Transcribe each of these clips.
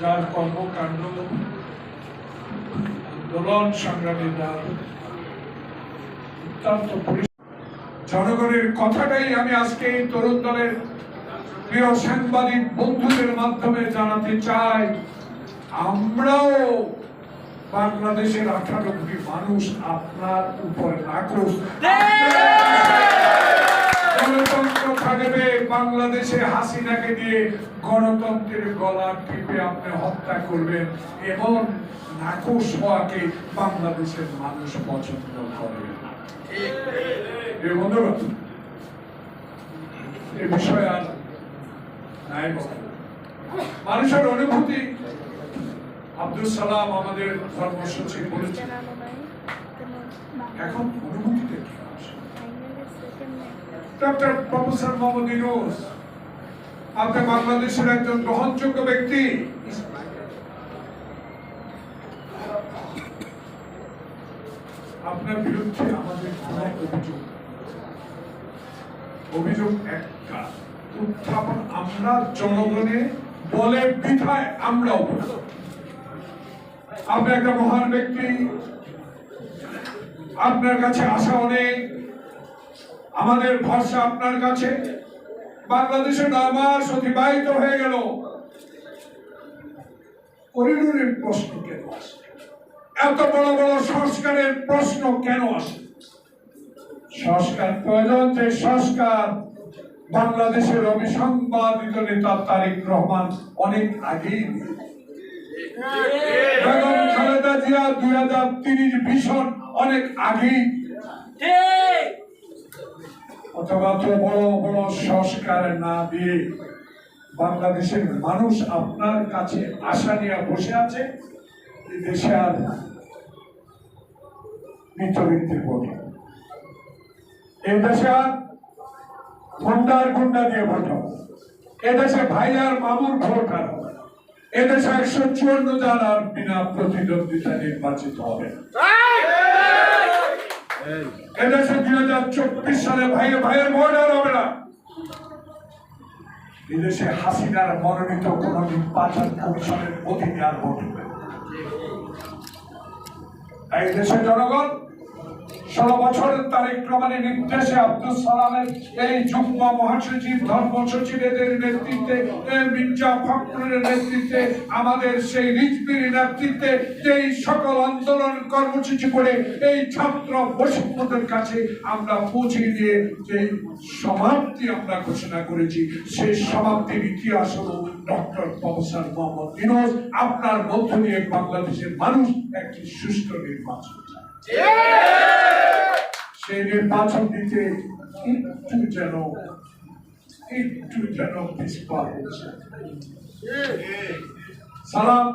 যার কর্মকাণ্ড আন্দোলন সংগ্রামীরা অত্যন্ত জনগণের কথাটাই আমি আজকে এই তরুণ দলের প্রিয় সাংবাদিক বন্ধুদের মাধ্যমে জানাতে চাই। আমরাও বাংলাদেশের আঠারো কোটি মানুষ আপনার উপর নাকশ বাংলাদেশে হাসিনাকে দিয়ে গণতন্ত্রের গলা টিপে আপনি হত্যা করবেন এবং নাকশ হওয়াকে বাংলাদেশের মানুষ পছন্দ করে। এ বিষয়ে আর নাই। মানুষের অনুভূতি, আব্দুল সালাম আমাদের কর্মসূচি বলেছেন এখন অনুভূতিতে কি? আসে ডক্টর প্রফেসর মোহাম্মদ ইউনুস, আপনি বাংলাদেশের একজন গ্রহণযোগ্য ব্যক্তি। আপনার বিরুদ্ধে আমাদের কোন অভিযোগ অভিযোগ একটা, উত্থাপন আমরা জনগণে, বলে বিধায় আমরাও বলি। আপনি একটা মহান ব্যক্তি, আপনার কাছে আসা অনেক। আমাদের ভরসা আপনার কাছে। বাংলাদেশে নয় মাস অতিবাহিত হয়ে গেল। করিডোরের প্রশ্ন কেন আসে? এত বড় বড় সংস্কারের প্রশ্ন কেন আসে? সংস্কার প্রয়োজন যে সংস্কার। বাংলাদেশের অবিসংবাদিত নেতা রহমান অনেক আগেই বেগম খালেদা জিয়া দুই হাজার তিরিশ ভীষণ অনেক আগেই অথবা তো বড় বড় সংস্কার না দিয়ে বাংলাদেশের মানুষ আপনার কাছে আশা নিয়ে বসে আছে দেশে আর দেশে গুন্ডার গুন্ডা দিয়ে ভোট। এদেশে ভাই আর মামুর ভোট আর এদেশে একশো চুয়ান্ন জন আর বিনা প্রতিদ্বন্দ্বিতা নির্বাচিত হবে না। এদেশে দুই হাজার চব্বিশ সালে ভাইয়ে ভাইয়ের আর হবে না। এদেশে হাসিনার মনোনীত কোন নির্বাচন কমিশনের ভোট হবে তাই দেশের জনগণ ষোলো বছরের তারিখ রহমানের নির্দেশে আব্দুল সালামের এই যুগ্ম মহাসচিব, ধর্ম নেতৃত্বে মির্জা নেতৃত্বে, আমাদের সেই রিজবির নেতৃত্বে যেই সকল আন্দোলন কর্মসূচি করে এই ছাত্র বৈষম্যদের কাছে আমরা পৌঁছে দিয়ে যে সমাপ্তি আমরা ঘোষণা করেছি সেই সমাপ্তির ইতিহাস হলো ডক্টর প্রফেসর মোহাম্মদ ইনোজ আপনার মধ্য দিয়ে বাংলাদেশের মানুষ একটি সুষ্ঠু নির্বাচন চায়। সেই নির্বাচন দিতে একটু যেন একটু যেন পিছপা হচ্ছে। সালাম,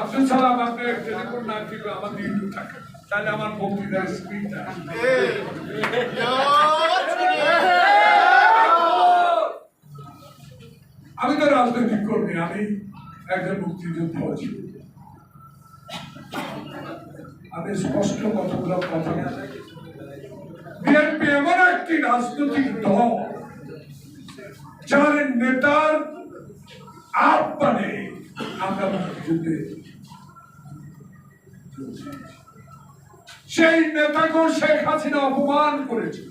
আব্দুল সালাম, আপনি টেলিফোন না দিলে আমাদের একটু থাকে তাহলে আমার বক্তৃতার স্পিডটা আমি তো রাজনৈতিক কর্মী, আমি একজন মুক্তিযুদ্ধ আছি। আমি স্পষ্ট কতগুলো কথা বিএনপি এমন একটি রাজনৈতিক দল যার নেতার আহ্বানে আমরা সেই নেতাকে শেখ হাসিনা অপমান করেছে।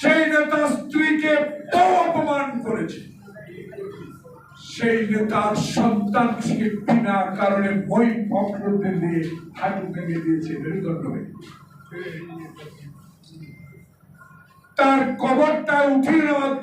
সেই নেতা স্ত্রীকে অপমান করেছে। সেই নেতার সন্তানকে বিনা কারণে বই ফখরুদ্দিন দিয়ে হাঁটু ভেঙে দিয়েছে মেরুদণ্ড হয়ে তার কবরটা উঠিয়ে নেওয়ার